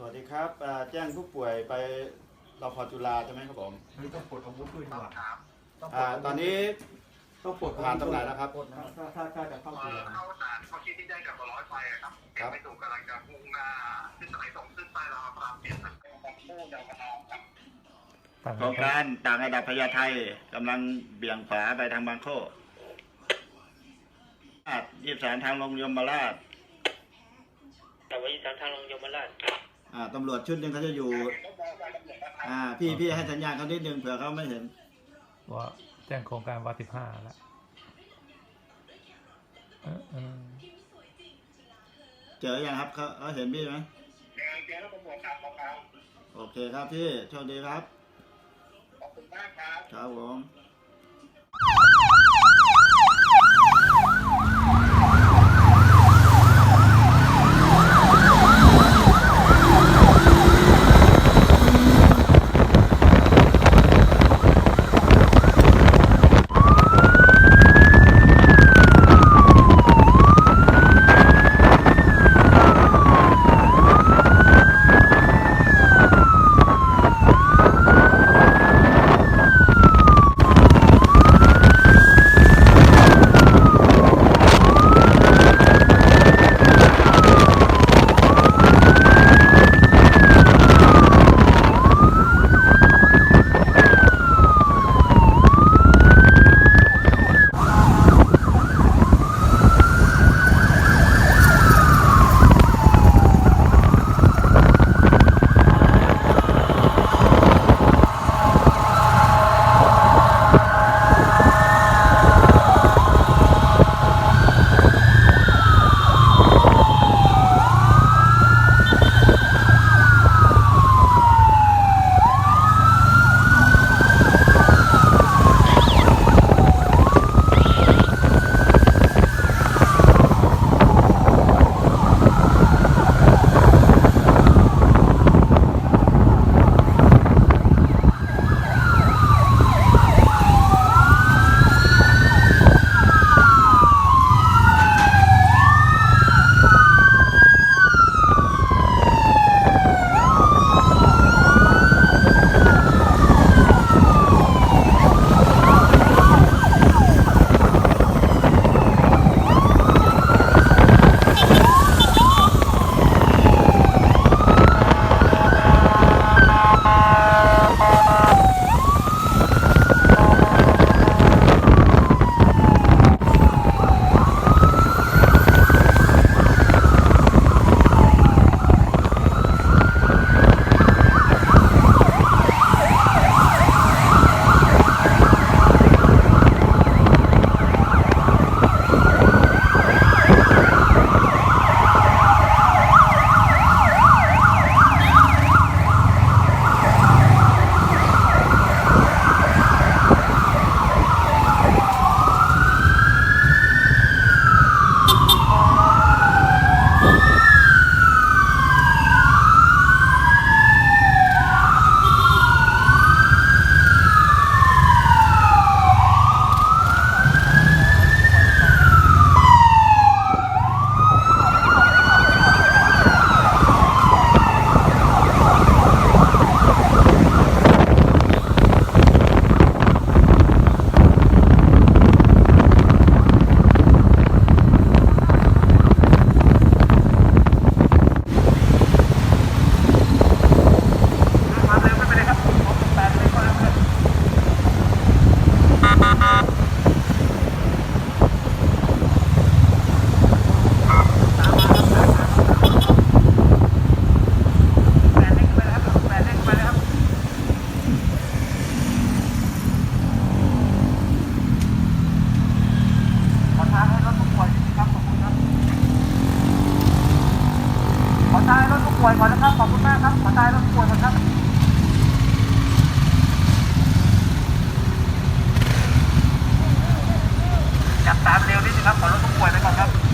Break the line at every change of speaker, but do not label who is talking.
สวัสดีครับอ่าแจ้งผู้ป่วยไปรอพอจุฬาใช่ไหมครับผม
เฮ้ยต้องปลดอาวุธด้วยดีกว่าต้องปล
อ่า
ดาวุธ
ตอนนี้
ต้องปลด
ผ่านตรงไหนแล้วครับ
ปลดนะถ้าถ้าถ้าจะเข้า
เอ่
เรือ
อเข้าสารเขาคิดที่ได้กับร้อยไฟอะครับ
ครับ
ไปสู่กำลังจะมุ่งหน้าขึ้นสายตรงขึ้นใต้รามพระรามเจ็ดครับของผู้เยาวน้องครับ
โครงการต่างระดับพญาไทกำลังเบี่ยงขวาไปทางบางโคยี่สามทางลงยมราช
แต่ว่าอีสานทางลงยมราช
อ่าตำรวจชุดหนึ่งเขาจะอยู่อ่าพี่พี่ให้สัญญาณเขานิดนึงเผื่อเขาไม่เห็น
ว่าแจ้งโครงการวันสิบห้าแล้วเออเออ
เจอยังครับเขาเขาเห็นพี่ไหม
เจอเจอแล้วตำรวจจับของเรา
โอเคครับพี่โชคดีครับ
ขอบคุณมากครับ
ครับผม
มากครับขอตายรถผู้ป่วยก่อนครับจับตามเร็วนิดนึงครับ ขอรถผู้ป่วยไปก่อนครับ